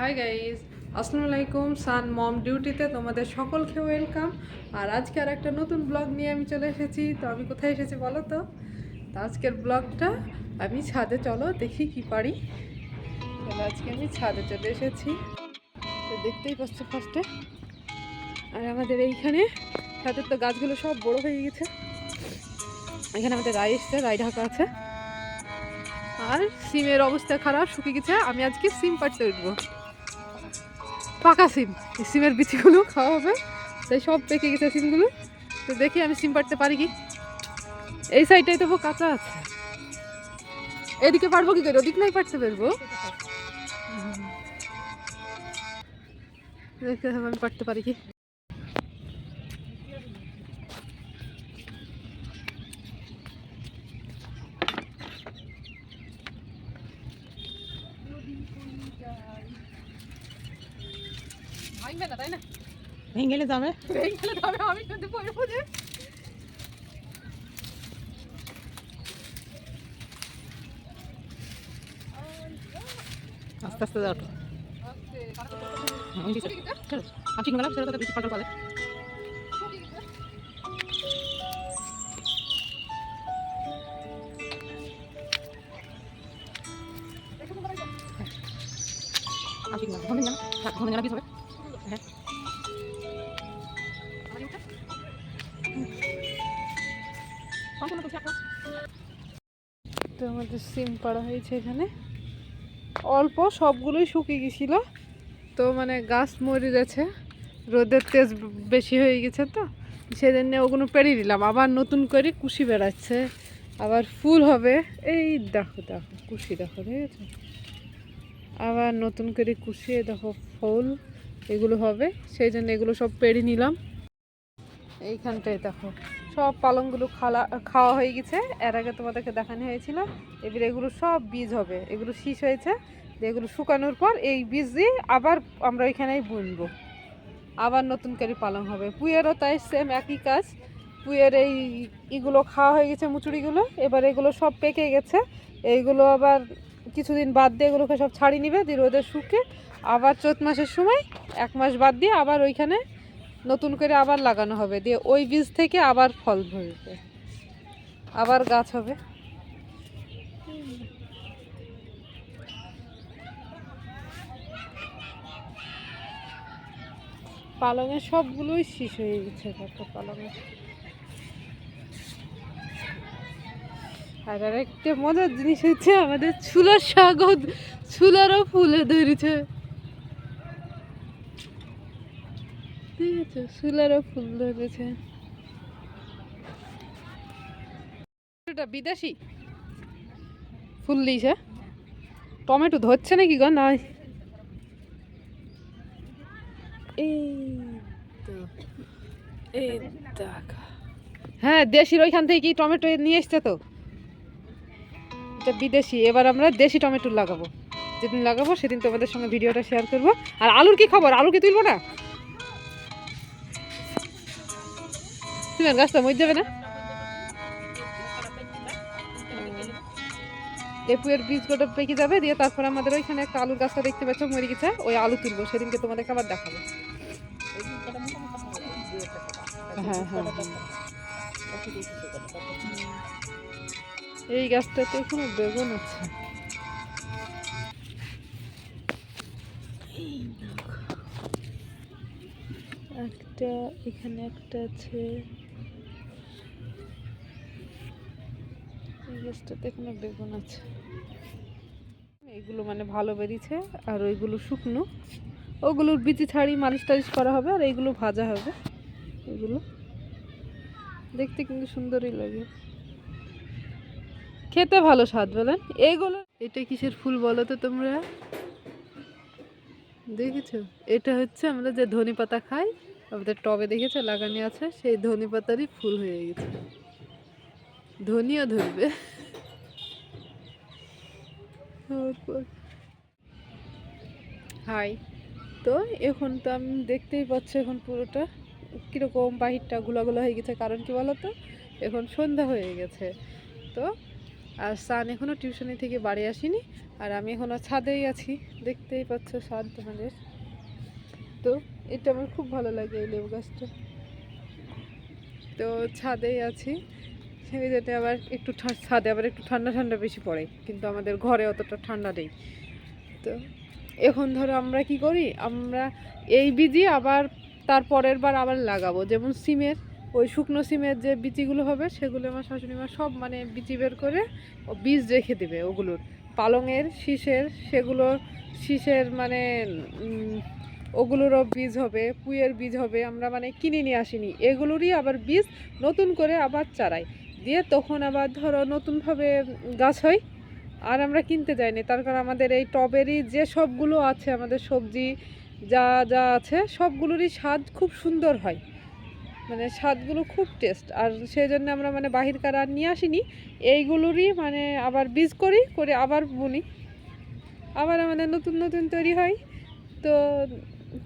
Hi guys আসসালামু আলাইকুম সান মম ডিউটিতে তোমাদের সকলকে ওয়েলকাম আর আজকে আর একটা নতুন ব্লগ নিয়ে আমি চলে এসেছি। তো আমি কোথায় এসেছি বলো তো? আজকের ব্লগটা আমি ছাদে, চলো দেখি কি পারি। চলো আজকে আমি ছাদে চলে এসেছি। তো দেখতেই পাচ্ছ ফার্স্টে আর আমাদের এইখানে ছাদের তো গাছগুলো সব বড় হয়ে গেছে। এখানে আমাদের রায় এসছে, রায় ঢাকা আছে। আর সিমের অবস্থা খারাপ, শুকিয়ে গেছে। আমি আজকে সিম পাড়তে উঠবো। পাকা সিম, এই সিমের বিচিগুলো খাওয়া হবে। তাই সব পেকে গেছে সিমগুলো। তো দেখি আমি সিম পাড়তে পারি কি। এই সাইডটাই তো কাঁচা আছে। এদিকে পারব কি করে? ওদিক নাই পারতে পারব। দেখতে আমি পারতে পারি কি। ভাঙবে না তাই না? ভেঙে যাবে ভেঙে তবে আমি কিন্তু পড়ব যে আস্তে আস্তে যাও তো। আপনি গেলাম সেটা তো বেশি পাল্টা পালে আপনি গেলাম। কি হবে? তো আমাদের সিম পাড়া হয়েছে এখানে। অল্প সবগুলোই শুকিয়ে গেছিল। তো মানে গাছ মরে গেছে। রোদের তেজ বেশি হয়ে গেছে তো। সেজন্য ওগুলো পেরিয়ে দিলাম। আবার নতুন করে কুশি বেড়াচ্ছে। আবার ফুল হবে। এই দেখো দেখো, কুশি দেখো ঠিক আছে আবার নতুন করে কুশিয়ে দেখো, ফুল। এগুলো হবে, সেই জন্য এগুলো সব পেরে নিলাম। এইখানটায় দেখো, সব পালংগুলো খালা, খাওয়া হয়ে গেছে। এর আগে তোমাদেরকে দেখানো হয়েছিল, এবার এগুলো সব বীজ হবে। এগুলো শীষ হয়েছে এগুলো শুকানোর পর এই বীজ দিয়ে আবার আমরা এখানেই বুনবো। আবার নতুন করে পালং হবে। পুয়েরও তাই সেম একই কাজ। পুয়ের এই ইগুলো খাওয়া হয়ে গেছে মুচুড়িগুলো এবার এগুলো সব পেকে গেছে। এইগুলো আবার কিছুদিন বাদ দিয়ে এগুলোকে সব ছাড়িয়ে নিবে, দিয়ে রোদে শুকে আবার চৈত মাসের সময় এক মাস বাদ দিয়ে আবার ওইখানে নতুন করে আবার লাগানো হবে, দিয়ে ওই বীজ থেকে আবার ফল ধরবে। আবার গাছ হবে। পালংয়ের সবগুলোই শীষ হয়ে গেছে, দেখো পালংয়ের আর আরেকটা মজার জিনিস হচ্ছে আমাদের ছুলার শাকও ছুলারও ফুলে ধরেছে। ঠিক আছে সুলারও ফুল ধরেছে। বিদেশি? ফুল দিয়েছে? টমেটো ধরছে নাকি গো? দেখো। হ্যাঁ দেশির ওইখান থেকে কি টমেটো নিয়ে এসছে তো? এটা বিদেশি, এবার আমরা দেশি টমেটো লাগাবো। যেদিন লাগাবো সেদিন তোমাদের সঙ্গে ভিডিওটা শেয়ার করব। আর আলুর কি খবর? আলু কি তুলবো না? তুমি গাছটা মরে যাবে না? এপুয়ের বীজ গোটা পেকে যাবে, দিয়ে তারপর আমাদের ওইখানে একটা আলুর গাছটা দেখতে পাচ্ছ, মরে গেছে, ওই আলু তুলবো, সেদিনকে তোমাদেরকে আবার দেখাবো। হ্যাঁ হ্যাঁ হ্যাঁ। এই গাছটাতে এখনও বেগুন আছে। একটা, এখানে একটা আছে। এই গাছটাতে এখনও বেগুন আছে। এগুলো মানে ভালো বেরিয়েছে, আর ওইগুলো শুকনো। ওগুলোর বিচি ছাড়ি মালিশ টালিশ করা হবে, আর এইগুলো ভাজা হবে। এগুলো দেখতে কিন্তু সুন্দরই লাগে। খেতে ভালো স্বাদ বলেন। এগুলো এটা কিসের ফুল বলো তো তোমরা? দেখেছ? এটা হচ্ছে আমরা যে ধনে পাতা খাই, আমাদের টবে দেখেছ লাগানি আছে, সেই ধনে পাতারই ফুল হয়ে গেছে। ধনিও ধরবে। হাই। তো এখন তো আমি দেখতেই পাচ্ছি এখন পুরোটা কীরকম বাহিরটা ঘোলা হয়ে গেছে, কারণ কি বলো তো? এখন সন্ধ্যা হয়ে গেছে। তো আর সান এখনও টিউশনি থেকে বাড়ি আসেনি, আর আমি এখনও ছাদেই আছি। দেখতেই পাচ্ছ ছাদ তোমাদের। তো এটা আমার খুব ভালো লাগে এই লেবু গাছটা। তো ছাদেই আছি। সেই যেতে আবার একটু ছাদে আবার একটু ঠান্ডা ঠান্ডা বেশি পড়ে, কিন্তু আমাদের ঘরে অতটা ঠান্ডা নেই। তো এখন ধরো আমরা কি করি? আমরা এই বীজই আবার তার পরের বার আবার লাগাবো, যেমন সিমের। ওই শুকনো সিমের যে বিচিগুলো হবে, সেগুলো আমার শাশুড়ি মা সব মানে বিচি বের করে ও বীজ রেখে দেবে ওগুলোর। পালংয়ের, শীষের সেগুলো শীষের মানে ওগুলোরও বীজ হবে পুঁয়ের বীজ হবে, আমরা মানে কিনে নিয়ে আসিনি। এগুলোরই আবার বীজ নতুন করে আবার চারাই। দিয়ে তখন আবার ধরো নতুনভাবে গাছ হয়, আর আমরা কিনতে যাইনি। তার কারণ আমাদের এই টবেরই যে সবগুলো আছে, আমাদের সবজি যা যা আছে, সবগুলোরই স্বাদ খুব সুন্দর হয়। মানে স্বাদগুলো খুব টেস্ট আর সেই জন্য আমরা মানে বাহিরকার আর নিয়ে আসিনি। এইগুলোরই মানে আবার বীজ করি, করে আবার বুনি। আবার আমাদের নতুন নতুন তৈরি হয়। তো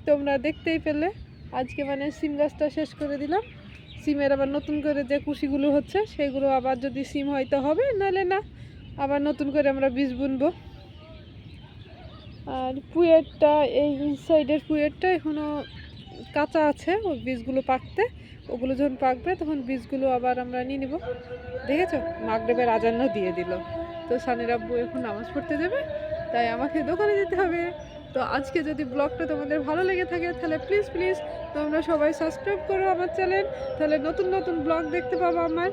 তোমরা দেখতেই পেলে। আজকে মানে সিম গাছটা শেষ করে দিলাম। সিমের আবার নতুন করে যে কুশিগুলো হচ্ছে, সেগুলো আবার যদি সিম হয়তো হবে, নাহলে না। আবার নতুন করে আমরা বীজ বুনবো। আর পুয়েরটা, এই সাইডের পুয়েরটা এখনও কাঁচা আছে, ওই বীজগুলো পাকতে। ওগুলো যখন পাকবে, তখন বীজগুলো আবার আমরা নিয়ে নিব। দেখেছ? মাগরেবের আজান্ন দিয়ে দিল। তো সানির আব্বু এখন নামাজ পড়তে যাবে, তাই আমাকে দোকানে যেতে হবে। তো আজকে যদি ব্লগটা তোমাদের ভালো লেগে থাকে, তাহলে প্লিজ প্লিজ তোমরা সবাই সাবস্ক্রাইব করো আমার চ্যানেল তাহলে নতুন নতুন ব্লগ দেখতে পাবো আমার।